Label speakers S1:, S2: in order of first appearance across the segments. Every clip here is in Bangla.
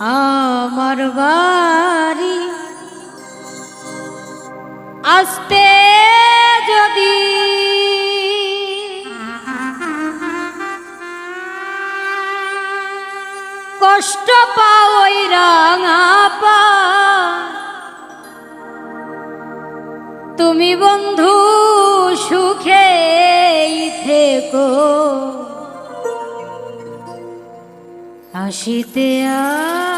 S1: আমার বাড়ি। আসতে যদি কষ্ট পাওই রাঙা পা তুমি বন্ধু সুখে থেকো। আসিতে কই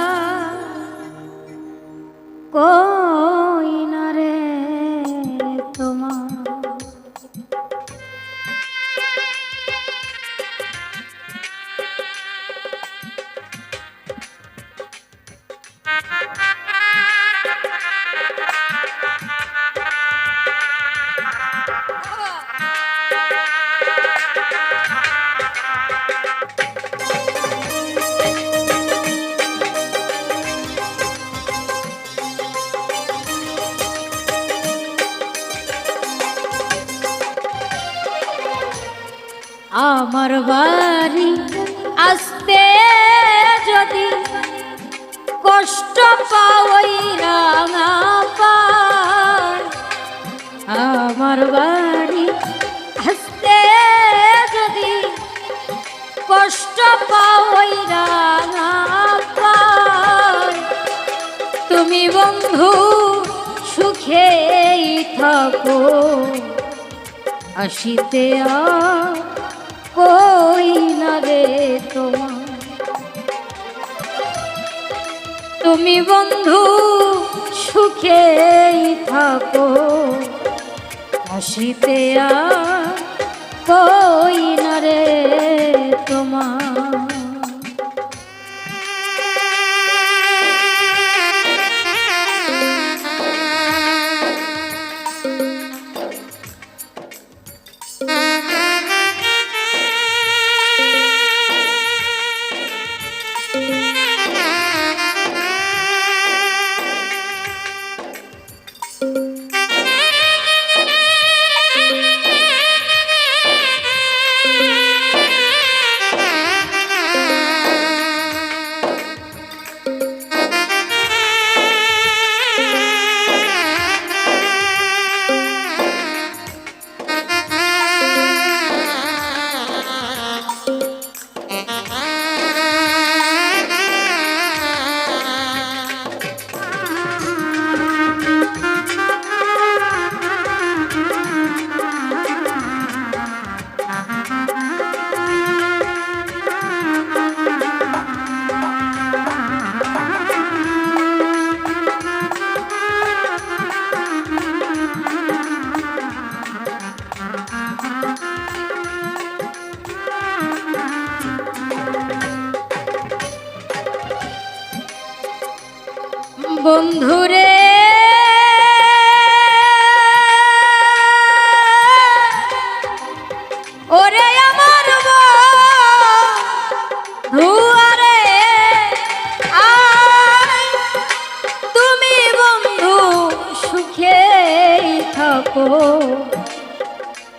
S1: আমার বাড়ি আসতে যদি কষ্ট পাওই রাঙা আমার বাড়ি আসতে যদি কষ্ট পাওই রাঙা তুমি বন্ধু সুখেই থাকো, আসিতে আর কই না রে তোমার। তুমি বন্ধু সুখেই থাকো। হাসিতে কই না রে তোমার।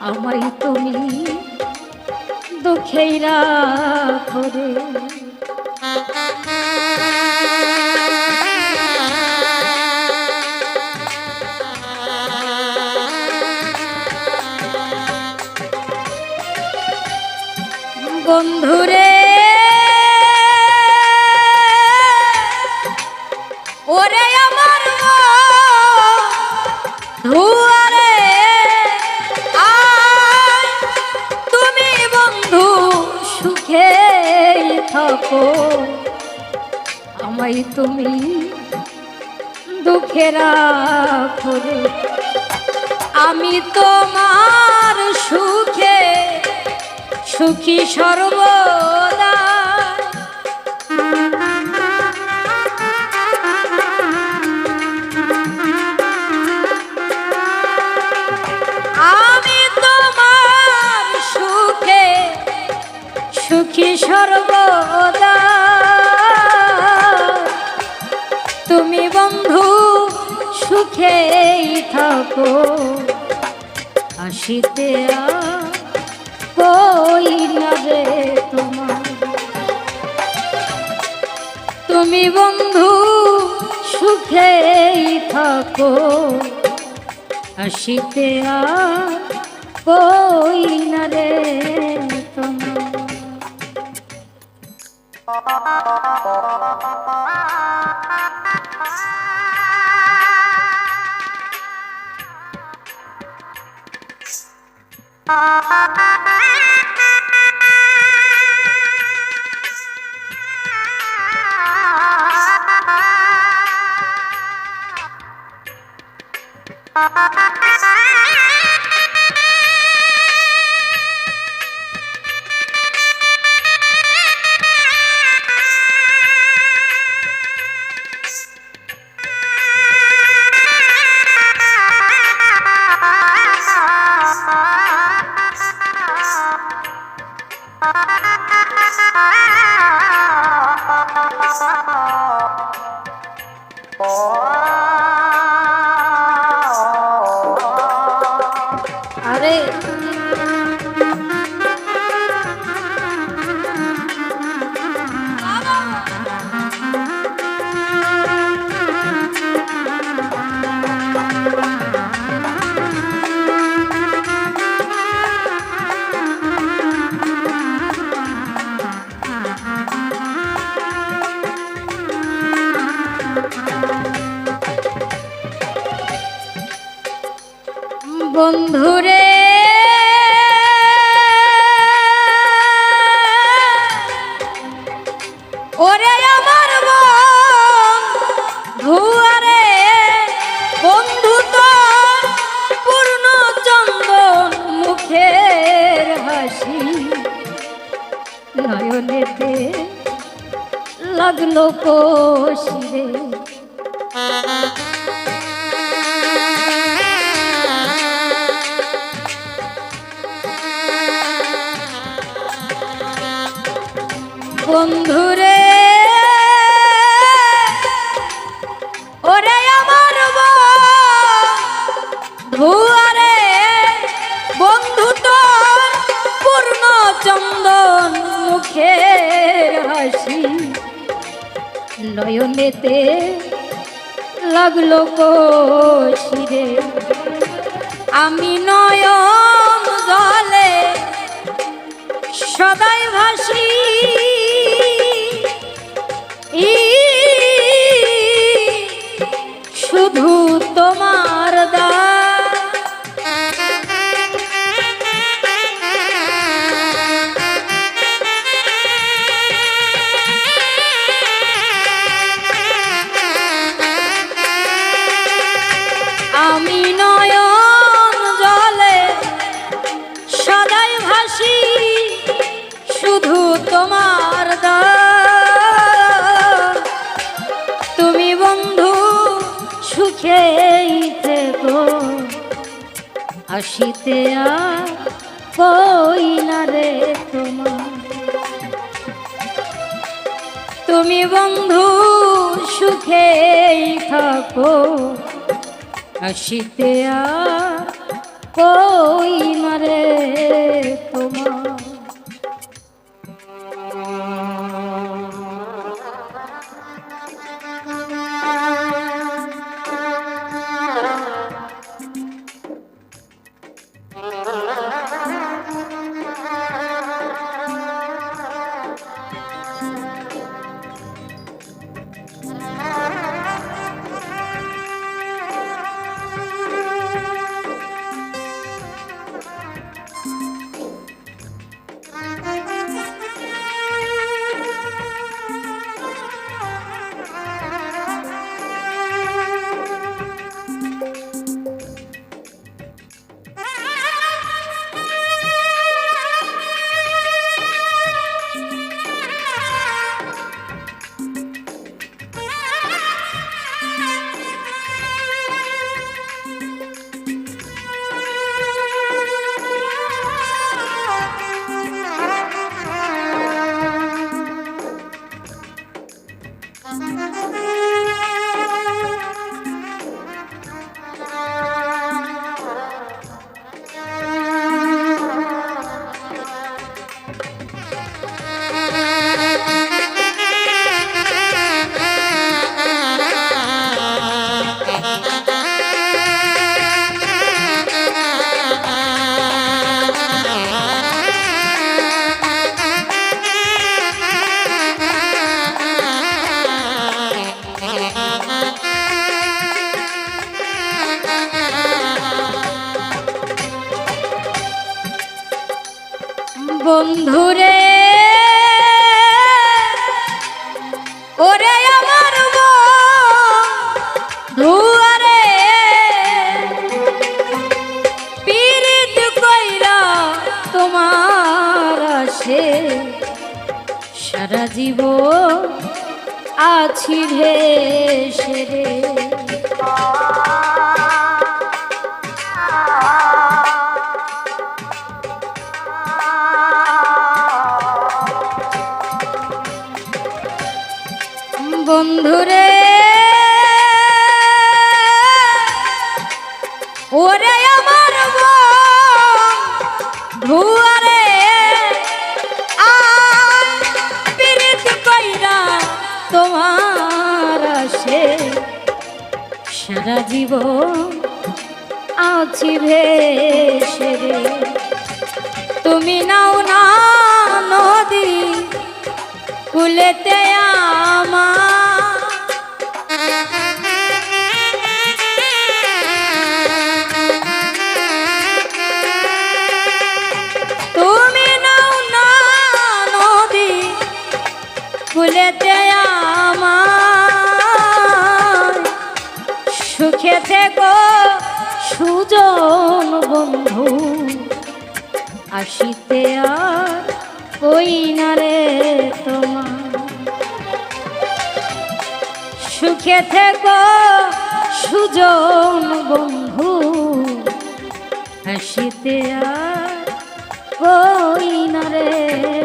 S1: আমায় তুমি দুঃখেরা রাখো সুখে থাকো। আমায় তুমি দুঃখেরা রাখো আমি তোমার সুখে সুখী সর্বদা। সর্বদা। তুমি বন্ধু, সুখেই থাকো। আসিতে কই না রে তোমার? তুমি বন্ধু, সুখেই থাকো। আসিতে কই না আরে লাগল কোশিরে বন্ধুরে ওরে আমার নয়নেতে লাগল কশিরে আমি নয়ম জলে সদাই ভাসি। শুধু তোমার আসিতে কই না রে তোমার। তুমি বন্ধু সুখে থাকো আসিতে মারে তোমার রে। ওরে আমার কইরা তোমার আসে। সারা জীব আছি রে সে রে। বন্ধুরে। ওরে আমার ভুয়ারে পীড়িত কইরা তোমার আসে। সারা জীবন আছি ভেসে রে। আমার। তুমি সুখে থেকো সুজন বন্ধু আসিতে সুখে থেকো সুজন বন্ধু। হাসিতে আর কই না রে।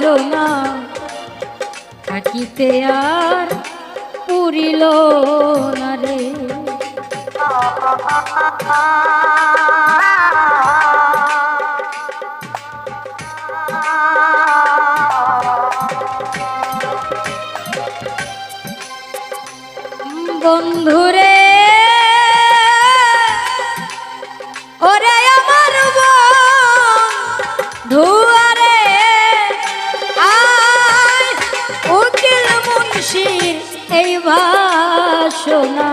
S1: বাসনা থাকিতে আর পুরিল না রে। বন্ধুরে বাসনা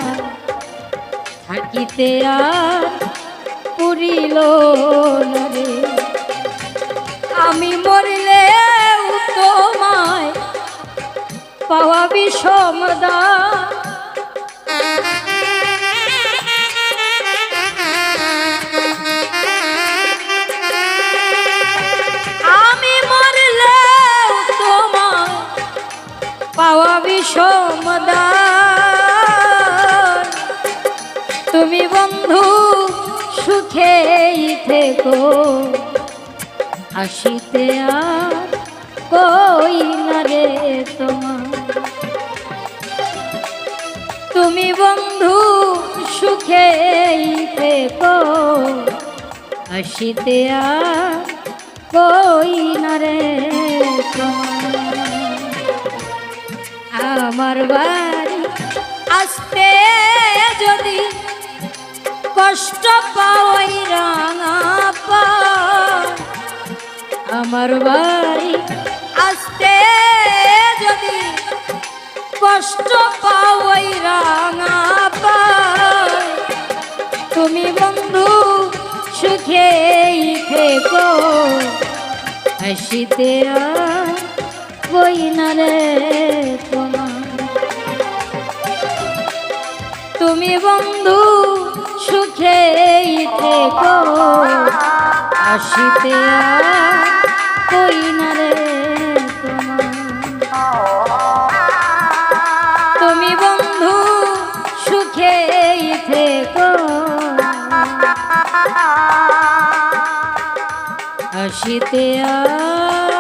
S1: থাকিতে আর পুরিল আমি মরিলে তোমায় পাওয়া বিষমদা পাওয়া বিষমদান। তুমি বন্ধু, সুখেই থেকো। আর কই না রে তোমার? তুমি বন্ধু, সুখেই থেকো। আর কই না রে তোমার? আমার বাড়ি আসতে যদি কষ্ট পাওয়াই রাঙা আমার বাড়ি আসতে যদি কষ্ট পাওয়াই রাঙা তুমি বন্ধু সুখে থেকো, হাসিতে বই না রে তোমার তুমি বন্ধু সুখেই থেকো। আসিতে কই না রে তুমি বন্ধু সুখেই থেকো। আসিতে আর